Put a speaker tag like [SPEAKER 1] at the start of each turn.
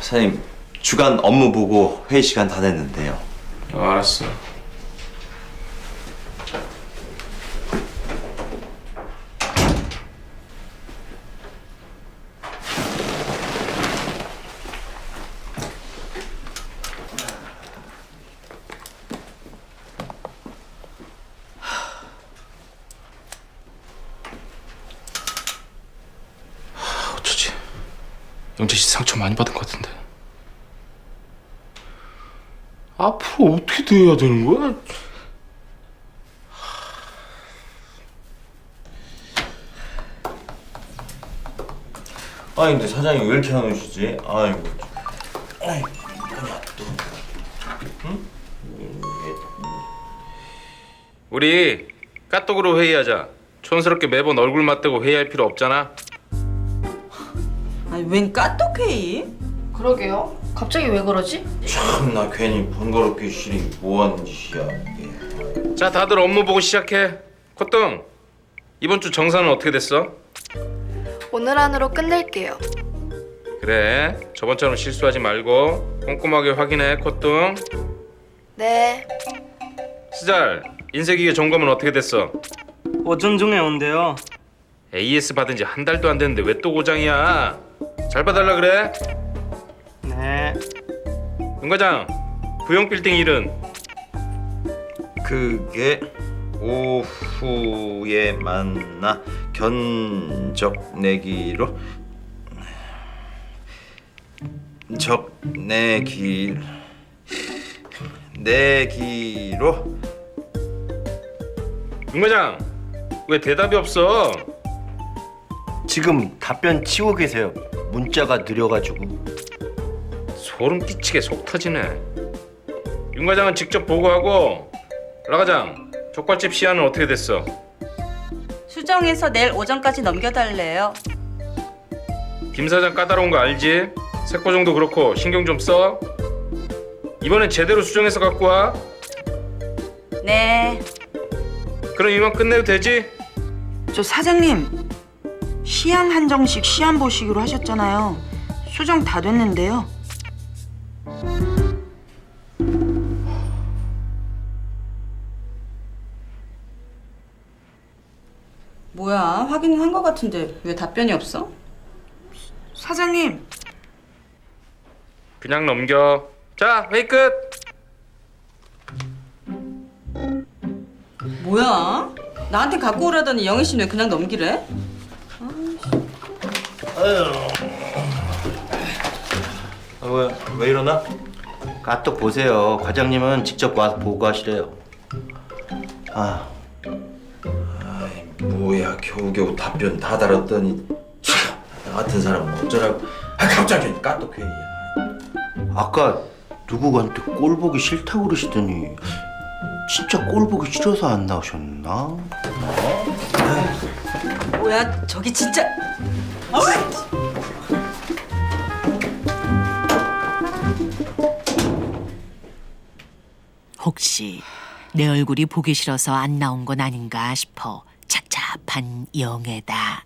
[SPEAKER 1] 사장님 주간 업무 보고 회의 시간 다 됐는데요.
[SPEAKER 2] 어, 알았어. 하, 어쩌지? 영재 씨 상처 많이 받은 것 같은데. 앞으로 어떻게 돼야 되는 거야?
[SPEAKER 1] 아니 근데 사장님 왜 이렇게 안 오시지? 아이고.
[SPEAKER 2] 우리 까똑으로 회의하자. 촌스럽게 매번 얼굴 맞대고 회의할 필요 없잖아.
[SPEAKER 3] 아니 웬 까똑해이?
[SPEAKER 4] 그러게요. 갑자기 왜 그러지?
[SPEAKER 1] 참나 괜히 번거롭게 시리 뭐하는 짓이야 이게.
[SPEAKER 2] 자, 다들 업무 보고 시작해. 코뚱, 이번 주 정산은 어떻게 됐어?
[SPEAKER 4] 오늘 안으로 끝낼게요.
[SPEAKER 2] 그래, 저번처럼 실수하지 말고 꼼꼼하게 확인해, 코뚱.
[SPEAKER 4] 네.
[SPEAKER 2] 스잘, 인쇄기계 점검은 어떻게 됐어?
[SPEAKER 5] 오전 중에 온대요.
[SPEAKER 2] AS 받은 지 한 달도 안 됐는데 왜 또 고장이야? 잘 봐달라 그래.
[SPEAKER 5] 네.
[SPEAKER 2] 윤 과장, 부영 빌딩 일은
[SPEAKER 1] 그게 오후에 만나 견적 내기로 적 내기 내기로
[SPEAKER 2] 윤 과장, 왜 대답이 없어?
[SPEAKER 6] 지금 답변 치고 계세요. 문자가 느려가지고.
[SPEAKER 2] 소름 끼치게 속 터지네. 윤 과장은 직접 보고하고 라 과장 족발집 시안은 어떻게 됐어?
[SPEAKER 3] 수정해서 내일 오전까지 넘겨달래요.
[SPEAKER 2] 김 사장 까다로운 거 알지? 색보정도 그렇고 신경 좀 써. 이번엔 제대로 수정해서 갖고 와.
[SPEAKER 3] 네.
[SPEAKER 2] 그럼 이만 끝내도 되지?
[SPEAKER 7] 저 사장님 시안 한정식 시안 보시기로 하셨잖아요. 수정 다 됐는데요.
[SPEAKER 3] 뭐야 확인은 한거 같은데 왜 답변이 없어?
[SPEAKER 7] 사장님
[SPEAKER 2] 그냥 넘겨. 자 회의 끝.
[SPEAKER 3] 뭐야? 나한테 갖고 오라더니 영희 씨는 왜 그냥 넘기래?
[SPEAKER 1] 아, 왜, 왜 이러나?
[SPEAKER 6] 까똑 보세요. 과장님은 직접 와서 보고하시래요.
[SPEAKER 1] 아, 아이, 뭐야 겨우겨우 답변 다 달았더니 참, 나 같은 사람은 어쩌라고 아 갑자기 까똑 회의야
[SPEAKER 6] 아까 누구한테 꼴 보기 싫다고 그러시더니 진짜 꼴 보기 싫어서 안 나오셨나?
[SPEAKER 3] 뭐야 저기 진짜!
[SPEAKER 8] 혹시 내 얼굴이 보기 싫어서 안 나온 건 아닌가 싶어 착잡한 영애다.